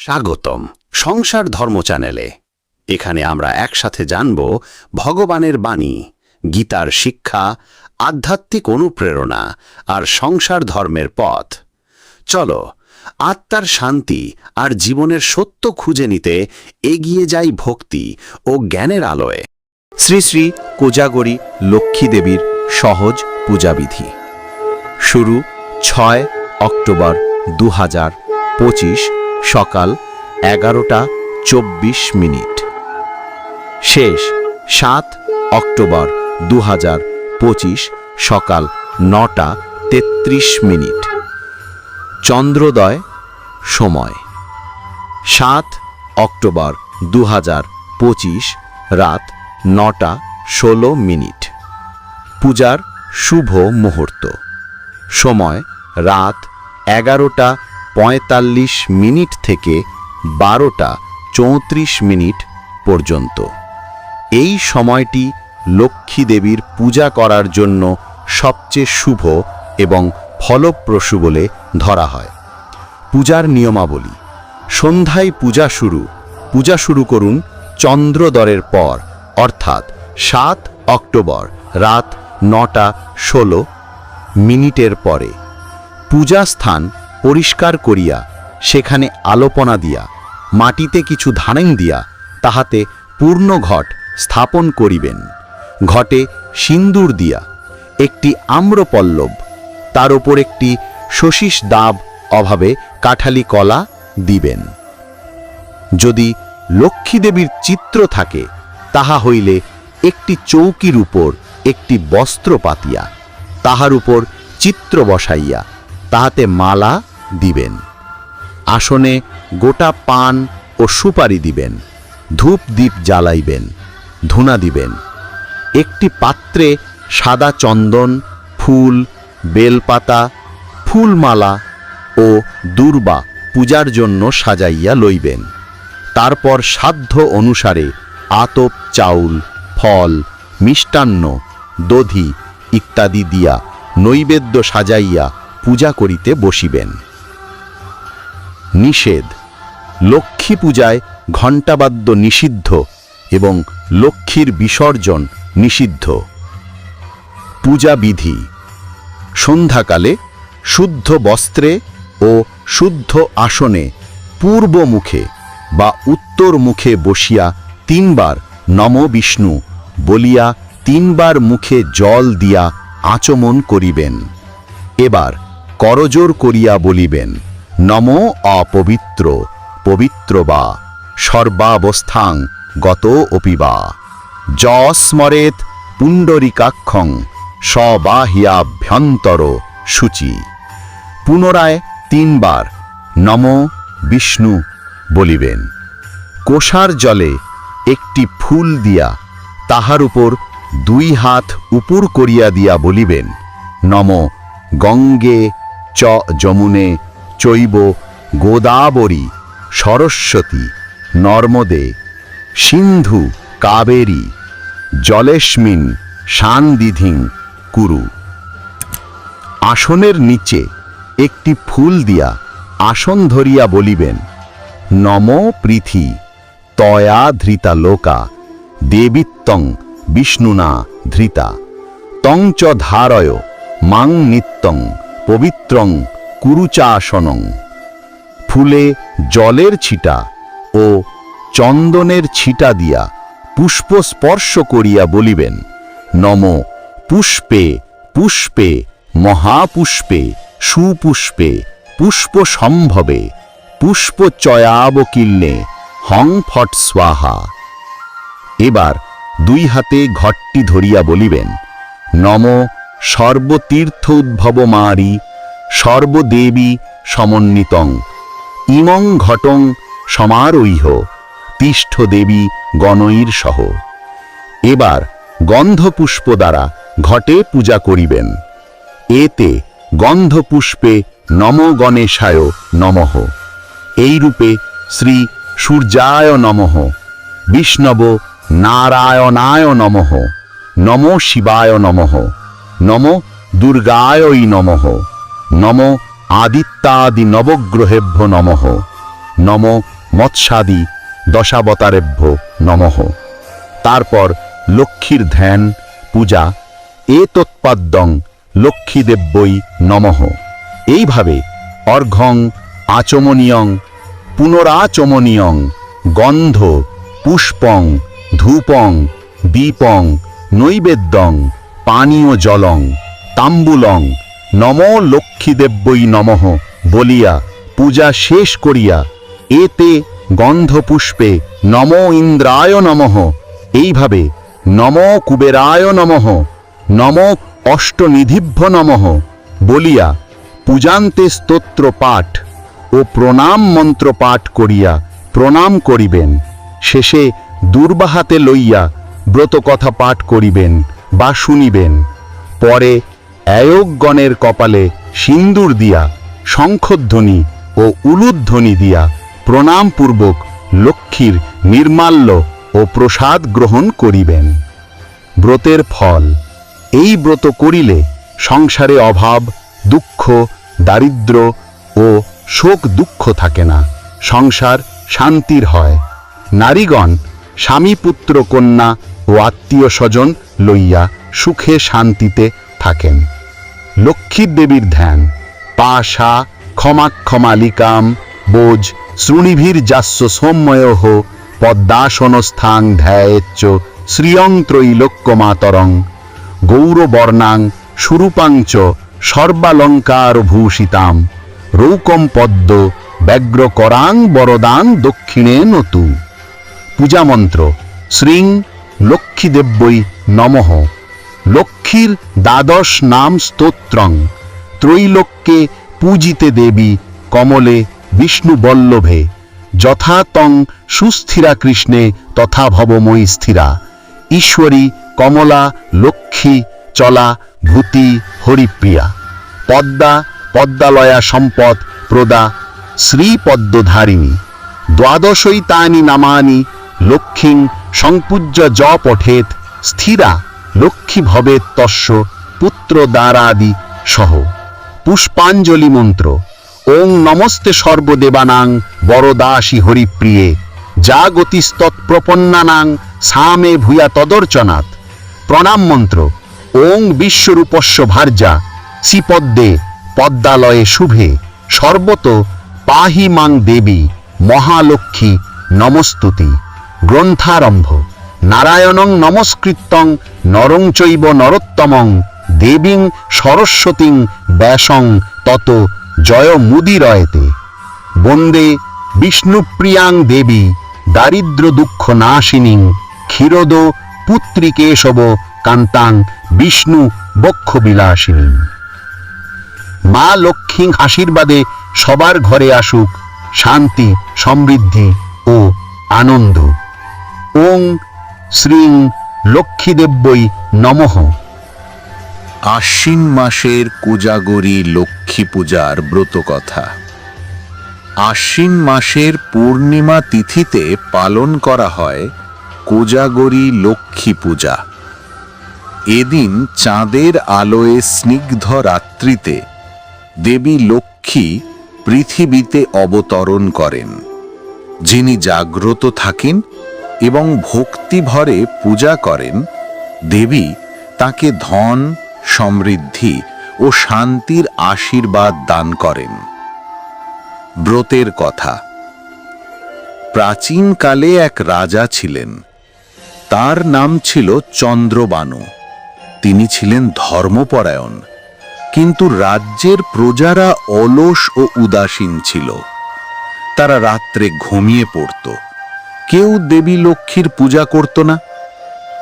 স্বাগতম সংসার ধর্ম চ্যানেলে। এখানে আমরা একসাথে জানব ভগবানের বাণী, গীতার শিক্ষা, আধ্যাত্মিক অনুপ্রেরণা আর সংসার ধর্মের পথ। চলো, আত্মার শান্তি আর জীবনের সত্য খুঁজে নিতে এগিয়ে যাই ভক্তি ও জ্ঞানের আলোয়। শ্রী শ্রী কোজাগরী লক্ষ্মী দেবীর সহজ পূজাবিধি। শুরু, ছয় অক্টোবর দু হাজার পঁচিশ সকাল এগারোটা চব্বিশ মিনিট। শেষ সাত অক্টোবর দু পঁচিশ সকাল নটা তেত্রিশ মিনিট। চন্দ্রোদয় সময়। সাত অক্টোবর দু পঁচিশ রাত নটা ষোলো মিনিট। পূজার শুভ মুহূর্ত। সময় রাত এগারোটা পঁয়তাল্লিশ মিনিট থেকে বারোটা চৌত্রিশ মিনিট পর্যন্ত। এই সময়টি লক্ষ্মী দেবীর পূজা করার জন্য সবচেয়ে শুভ এবং ফলপ্রসূ বলে ধরা হয়। পূজার নিয়মাবলী। সন্ধ্যায় পূজা শুরু। পূজা শুরু করুন চন্দ্রদরের পর, অর্থাৎ সাত অক্টোবর, রাত নটা ষোলো মিনিটের পরে। পূজা স্থান পরিষ্কার করিয়া সেখানে আলোপনা দিয়া, মাটিতে কিছু ধানেন দিয়া তাহাতে পূর্ণ ঘট স্থাপন করিবেন। ঘটে সিন্দুর দিয়া, একটি আম্রপল্লব, তার ওপর একটি শশীষ দাব অভাবে কাঠালি কলা দিবেন। যদি লক্ষ্মী দেবীর চিত্র থাকে, তাহা হইলে একটি চৌকির উপর একটি বস্ত্র পাতিয়া, তাহার উপর চিত্র বসাইয়া তাহাতে মালা দিবেন। আসনে গোটা পান ও সুপারি দিবেন। ধূপ দ্বীপ জ্বালাইবেন, ধুনা দিবেন। একটি পাত্রে সাদা চন্দন, ফুল, বেলপাতা, ফুলমালা ও দুর্বা পূজার জন্য সাজাইয়া লইবেন। তারপর সাধ্য অনুসারে আতপ, চাউল, ফল, মিষ্টান্ন, দধি ইত্যাদি দিয়া নৈবেদ্য সাজাইয়া পূজা করিতে বসিবেন। নিষেধ। লক্ষ্মী পূজায় ঘণ্টাবাদ্য নিষিদ্ধ এবং লক্ষ্মীর বিসর্জন নিষিদ্ধ। পূজা বিধি। সন্ধ্যাকালে শুদ্ধ বস্ত্রে ও শুদ্ধ আসনে পূর্ব মুখে বা উত্তর মুখে বসিয়া তিনবার নম বিষ্ণু বলিয়া তিনবার মুখে জল দিয়া আচমন করিবেন। এবার করজোর করিয়া বলিবেন। নম অপবিত্র, পবিত্র বা, সর্বাবস্থাং গত অপিবা য স্মরেত পুণ্ডরিকাক্ষং সবাহিয়াভ্যন্তর সূচি। পুনরায় তিনবার নম বিষ্ণু বলিবেন। কোষার জলে একটি ফুল দিয়া তাহার উপর দুই হাত উপুর করিয়া দিয়া বলিবেন, নম গঙ্গে চ যমুনে চৈব গোদাবরী, সরস্বতী, নর্মদে, সিন্ধু, কাবেরী জলেস্মিন শানদিধিং কুরু। আসনের নিচে একটি ফুল দিয়া আসন ধরিয়া বলিবেন, নম পৃথি, তয়া ধৃতা লোকা দেবিত্তং বিষ্ণুনা ধৃতা। তং চ ধারয়, মাং নিত্যং, পবিত্রং কুরুচাসনং। ফুলে জলের ছিটা ও চন্দনের ছিটা দিয়া পুষ্প স্পর্শ করিয়া বলিবেন, নম পুষ্পে পুষ্পে, মহাপুষ্পে, সুপুষ্পে পুষ্প সম্ভবে পুষ্প চয়াবকিল্নে হং ফট স্বাহা। এবার দুই হাতে ঘটটি ধরিয়া বলিবেন, নম সর্বতীর্থ উদ্ভব মারি সর্বদেবী সমন্বিতং। ইমং ঘটং সমারৈহ তিষ্ঠ দেবী গণৈর সহ। এবার গন্ধপুষ্প দ্বারা ঘটে পূজা করিবেন। এতে গন্ধপুষ্পে নম গণেশায় নমঃ। এইরূপে শ্রী সূর্যায় নমঃ। বিষ্ণব নারায়ণায় নমঃ। নম শিবায় নমঃ। নম দুর্গায়ই নমঃ। নম আদিত্যাদি নবগ্রহেভ্য নমঃ। নম মৎস্যাদি দশাবতারেভ্য নমঃ। তারপর লক্ষ্মীর ধ্যান, পূজা এ তৎপাদ্যং লক্ষ্মীদেব্যই নমঃ। এইভাবে অর্ঘং আচমনীয়ং, পুনরাচমনীয়ং, গন্ধ, পুষ্পং, ধূপং, দীপং, নৈবেদ্যং, পানীয় জলং, তাম্বুলং নম লক্ষ্মীদেব্যই নমঃ বলিয়া, পূজা শেষ করিয়া, এতে গন্ধপুষ্পে নম ইন্দ্রায় নমঃ। এইভাবে নম কুবেরায় নমঃ, নম অষ্টনিধিভ্য নমঃ বলিয়া পূজান্তে স্তোত্র পাঠ ও প্রণাম মন্ত্র পাঠ করিয়া প্রণাম করিবেন। শেষে দুর্বাহাতে লইয়া ব্রত কথা পাঠ করিবেন বা শুনিবেন। পরে অয়োগগণের কপালে সিন্দুর দিয়া, শঙ্খধ্বনি ও উলুধ্বনি দিয়া প্রণামপূর্বক লক্ষ্মীর নির্মাল্য ও প্রসাদ গ্রহণ করিবেন। ব্রতের ফল, এই ব্রত করিলে সংসারে অভাব, দুঃখ, দারিদ্র ও শোক দুঃখ থাকে না, সংসার শান্তির হয়। নারীগণ, স্বামী পুত্র কন্যা ও আত্মীয় স্বজন লইয়া সুখে শান্তিতে থাকেন। লক্ষ্মীর দেবীর ধ্যান, পাশা ক্ষমাক্ষমালিকাম বোঝ শ্রুণিভীর যাস্য সৌম্যহ পদ্মাসনস্থাং ধ্যায়েচ্চ শ্রিয়ং ত্রৈলোক্যমাতরং। গৌরবর্ণাং সুরূপাঞ্চ সর্বালঙ্কার ভূষিতাম রৌকম পদ্ম ব্যগ্র করাং বরদাং দক্ষিণে নতু। পূজামন্ত্র, শ্রীং লক্ষ্মীদেব্যই নমঃ। লক্ষ্মীর দ্বাদশ নাম স্তোত্রং। ত্রৈলোক্যে পূজিতে দেবী কমলে বিষ্ণু বল্লভে। যথা তং সুস্থিরা কৃষ্ণে, তথা ভবময়ী স্থিরা। ঈশ্বরী, কমলা, লক্ষ্মী, চলা, ভূতি, হরিপ্রিয়া। পদ্মা, পদ্মালয়া সম্পদ, প্রদা, শ্রীপদ্মধারিণী। দ্বাদশই তানি নামানি, লক্ষ্মীং সংপূজ্য জ পঠেত স্থিরা। লক্ষ্মী ভবেত তস্য পুত্র দ্বারাদি সহ। পুষ্পাঞ্জলি মন্ত্র। ওং নমস্তে সর্বদেবানাং বরদাসী হরিপ্রিয়ে। যা গতিস্তৎপ্রপন্নানাং সামে ভূয়া তদর্চনাৎ প্রণাম মন্ত্র। ওং বিশ্বরূপস্য ভার্যা। শ্রীপদ্মে পদ্মালয়ে শুভে। সর্বত পাহি মাং দেবী। মহালক্ষ্মী নমস্তুতি। গ্রন্থারম্ভ। নারায়ণং নমস্কৃত্যং নরং চৈব নরোত্তমং দেবীং সরস্বতীং ব্যাসং তত জয় মুদিরয়তে। বন্দে বিষ্ণুপ্রিয়াং দেবী দারিদ্র দুঃখ নাশিনীং ক্ষীরদ পুত্রী কেশব কান্তাং বিষ্ণু বক্ষবিলাসিনী। মা লক্ষ্মী আশীর্বাদে সবার ঘরে আসুক শান্তি, সমৃদ্ধি ও আনন্দ। ওং শ্রীং লক্ষ্মীদেব্যই নমঃ। আশ্বিন মাসের কোজাগরী লক্ষ্মী পূজার ব্রতকথা আশ্বিন মাসের পূর্ণিমা তিথিতে পালন করা হয় কোজাগরী লক্ষ্মী পূজা। এদিন চাঁদের আলোয় স্নিগ্ধ রাত্রিতে দেবী লক্ষ্মী পৃথিবীতে অবতরণ করেন। যিনি জাগ্রত থাকেন এবং ভক্তিভরে পূজা করেন, দেবী তাকে ধন, সমৃদ্ধি ও শান্তির আশীর্বাদ দান করেন। ব্রতের কথা। প্রাচীনকালে এক রাজা ছিলেন। তার নাম ছিল চন্দ্রবানু। তিনি ছিলেন ধর্মপরায়ণ, কিন্তু রাজ্যের প্রজারা অলস ও উদাসীন ছিল। তারা রাত্রে ঘুমিয়ে পড়ত। কেউ দেবী লক্ষ্মীর পূজা করত না।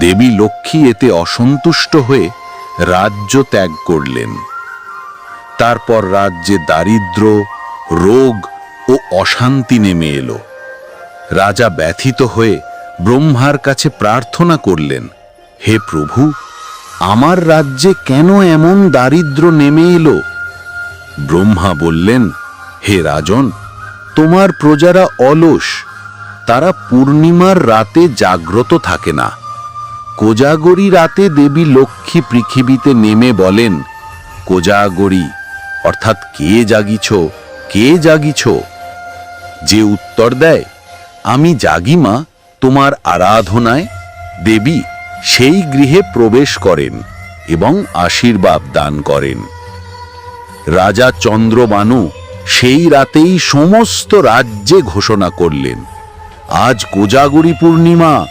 দেবী লক্ষ্মী এতে অসন্তুষ্ট হয়ে রাজ্য ত্যাগ করলেন। তারপর রাজ্যে দারিদ্র, রোগ ও অশান্তি নেমে এলো। রাজা ব্যথিত হয়ে ব্রহ্মার কাছে প্রার্থনা করলেন, হে প্রভু, আমার রাজ্যে কেন এমন দারিদ্র নেমে এলো? ব্রহ্মা বললেন, হে রাজন, তোমার প্রজারা অলস তারা পূর্ণিমার রাতে জাগ্রত থাকে না। কোজাগরী রাতে দেবী লক্ষ্মী পৃথিবীতে নেমে বলেন, কোজাগরী, অর্থাৎ কে জাগিছ কে জাগিছ? যে উত্তর দেয়, আমি জাগিমা তোমার আরাধনায় দেবী সেই গৃহে প্রবেশ করেন এবং আশীর্বাদ দান করেন। রাজা চন্দ্রবানু সেই রাতেই সমস্ত রাজ্যে ঘোষণা করলেন আজ কোজাগরি পূর্ণিমা।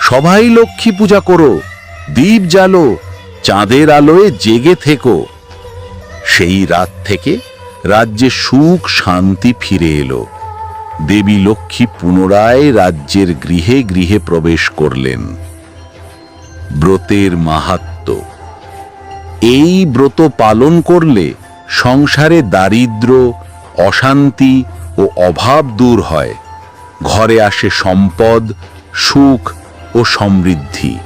সবাই লক্ষ্মী পূজা করো, দীপ জ্বালো, চাঁদের আলোয় জেগে থেকো। সেই রাত থেকে রাজ্যে সুখ শান্তি ফিরে এলো। দেবী লক্ষ্মী পুনরায় রাজ্যের গৃহে গৃহে প্রবেশ করলেন। ব্রতের মাহাত্ম্য এই ব্রত পালন করলে সংসারে দারিদ্র অশান্তি ও অভাব দূর হয়। ঘরে আসে সম্পদ, সুখ ও সমৃদ্ধি।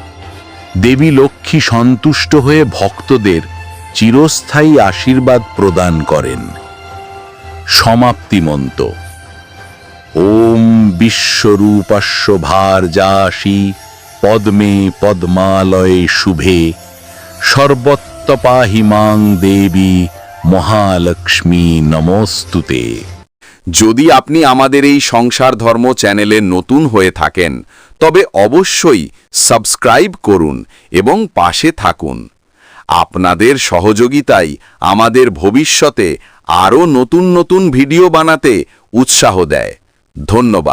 দেবী লক্ষ্মী সন্তুষ্ট হয়ে ভক্তদের চিরস্থায়ী আশীর্বাদ প্রদান করেন। সমাপ্তি মন্ত্র ওম বিশ্বরূপাস্য ভার যাসি পদ্মে পদ্মালয়ে শুভে। সর্বত্তপাহি মাং দেবী মহালক্ষ্মী নমস্তুতে। যদি আপনি আমাদের এই সংসার ধর্ম চ্যানেলে নতুন হয়ে থাকেন, তবে অবশ্যই সাবস্ক্রাইব করুন এবং পাশে থাকুন। আপনাদের সহযোগিতাই আমাদের ভবিষ্যতে আরও নতুন নতুন ভিডিও বানাতে উৎসাহ দেয়। ধন্যবাদ।